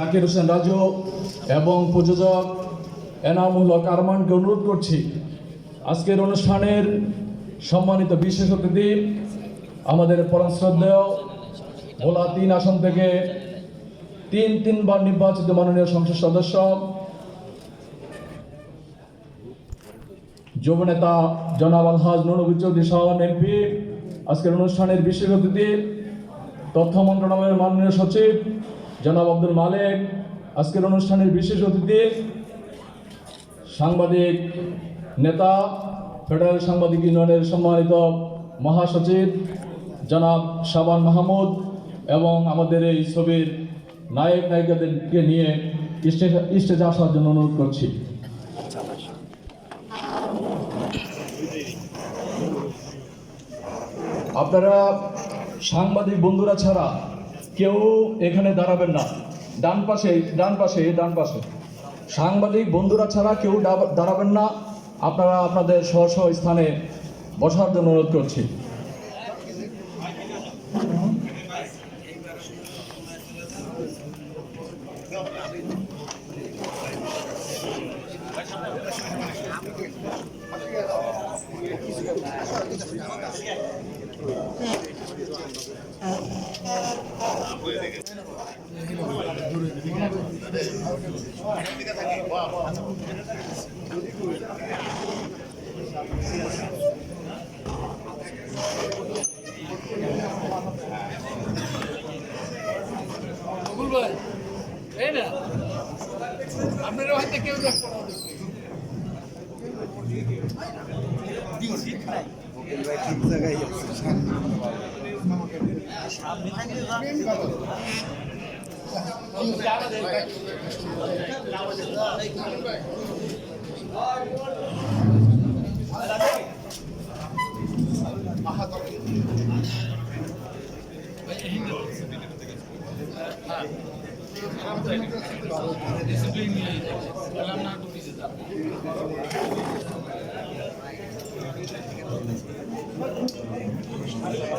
জাকির হোসেন রাজু এবং প্রযোজক এনামুল হক আরমানকে অনুরোধ করছি, আজকের অনুষ্ঠানের সম্মানিত বিশেষ অতিথি আমাদের পরম শ্রদ্ধেয় ভোলা তিন আসন থেকে তিন তিনবার নির্বাচিত মাননীয় সংসদ সদস্য, যুব নেতা জনাব আলহাজ নুরনবী চৌধুরী সাহান এমপি। আজকের অনুষ্ঠানের বিশেষ অতিথি তথ্য মন্ত্রণালয়ের মাননীয় সচিব জনাব আব্দুল মালেক, আজকের অনুষ্ঠানের বিশেষ অতিথি, সাংবাদিক নেতা, ফেডারেল সাংবাদিক ইউনিয়নের সম্মানিত মহাসচিব জনাব শাবান মাহমুদ এবং আমাদের এই ছবির নায়ক নায়িকাদেরকে নিয়ে স্টেজে আসার জন্য অনুরোধ করছি। আপনারা সাংবাদিক বন্ধুরা ছাড়া কেউ এখানে দাঁড়াবেন না। ডান পাশে ডান পাশে ডান পাশে। সাংবাদিক, বন্ধুরা ছাড়া কেউ দাঁড়াবেন না। আপনারা আপনাদের স্ব স্ব স্থানে বসার জন্য অনুরোধ করছি। আপনারা হয়তো কেউ দেখতে পাবেন ডিসিপ্লিন নিয়ে এলাম না Obrigado.